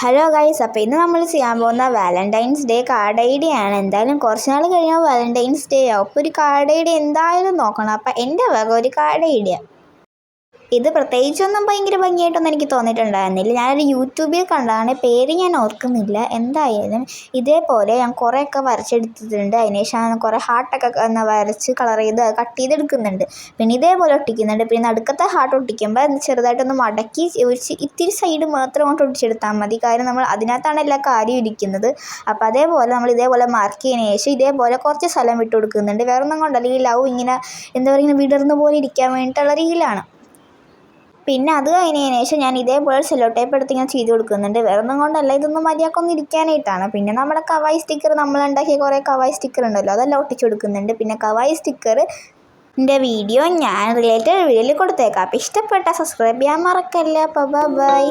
Hello guys അപ്പോൾ ഇന്ന് നമ്മൾ ചെയ്യാൻ പോകുന്ന Valentine's day card I D ആണ്. എന്തായാലും കുറച്ച് നാൾ കഴിഞ്ഞാൽ വാലന്റൈൻസ് ഡേ ആവും അപ്പോൾ ഒരു കാർഡ് ഐ ഡി എന്തായാലും നോക്കണം. അപ്പോൾ എന്റെ വക ഒരു കാർഡ് ഐഡിയ ഇത് പ്രത്യേകിച്ചൊന്നും ഭയങ്കര ഭംഗിയായിട്ടൊന്നും എനിക്ക് തോന്നിയിട്ടുണ്ടായിരുന്നില്ല. ഞാനൊരു യൂട്യൂബിൽ കണ്ടതാണ്. പേര് ഞാൻ ഓർക്കുന്നില്ല. എന്തായാലും ഇതേപോലെ ഞാൻ കുറേയൊക്കെ വരച്ചെടുത്തിട്ടുണ്ട്. അതിനുശേഷം കുറേ ഹാർട്ടൊക്കെ ഒന്ന് വരച്ച് കളർ ചെയ്ത് കട്ട് ചെയ്തെടുക്കുന്നുണ്ട്. പിന്നെ ഇതേപോലെ ഒട്ടിക്കുന്നുണ്ട്. പിന്നെ നടുക്കത്തെ ഹാർട്ട് ഒട്ടിക്കുമ്പോൾ ചെറുതായിട്ടൊന്ന് മടക്കി ഒഴിച്ച് ഇത്തിരി സൈഡ് മാത്രം അങ്ങോട്ട് ഒട്ടിച്ചെടുത്താൽ മതി. കാരണം നമ്മൾ അതിനകത്താണ് എല്ലാ കാര്യം ഇരിക്കുന്നത്. അപ്പോൾ അതേപോലെ നമ്മൾ ഇതേപോലെ മാർക്ക് ചെയ്തതിന് ശേഷം ഇതേപോലെ കുറച്ച് സ്ഥലം വിട്ട് കൊടുക്കുന്നുണ്ട് വേറൊന്നും കൊണ്ടല്ല. ഈ ലവ് ഇങ്ങനെ എന്താ പറയുക വിടർന്ന പോലെ ഇരിക്കാൻ വേണ്ടിയിട്ടുള്ള റീലാണ് പിന്നെ അത് കഴിഞ്ഞതിന് ശേഷം ഞാൻ ഇതേപോലെ സെല്ലോ ടേപ്പ് എടുത്ത് ഇങ്ങനെ ചെയ്ത് കൊടുക്കുന്നുണ്ട്. വേറെ ഒന്നും കൊണ്ടല്ല ഇതൊന്നും മര്യാദക്കൊന്നും ഇരിക്കാനായിട്ടാണ്. പിന്നെ നമ്മുടെ കവായി സ്റ്റിക്കർ നമ്മൾ ഉണ്ടാക്കിയ കുറേ കവായി സ്റ്റിക്കർ ഉണ്ടല്ലോ അതെല്ലാം ഒട്ടിച്ച് കൊടുക്കുന്നുണ്ട്. പിന്നെ കവായി സ്റ്റിക്കർ എന്റെ വീഡിയോ ഞാൻ റിലേറ്റഡ് വീഡിയോയിൽ കൊടുത്തേക്കാം. അപ്പോൾ ഇഷ്ടപ്പെട്ട സബ്സ്ക്രൈബ് ചെയ്യാൻ മറക്കല്ലേ. അപ്പോൾ ബൈ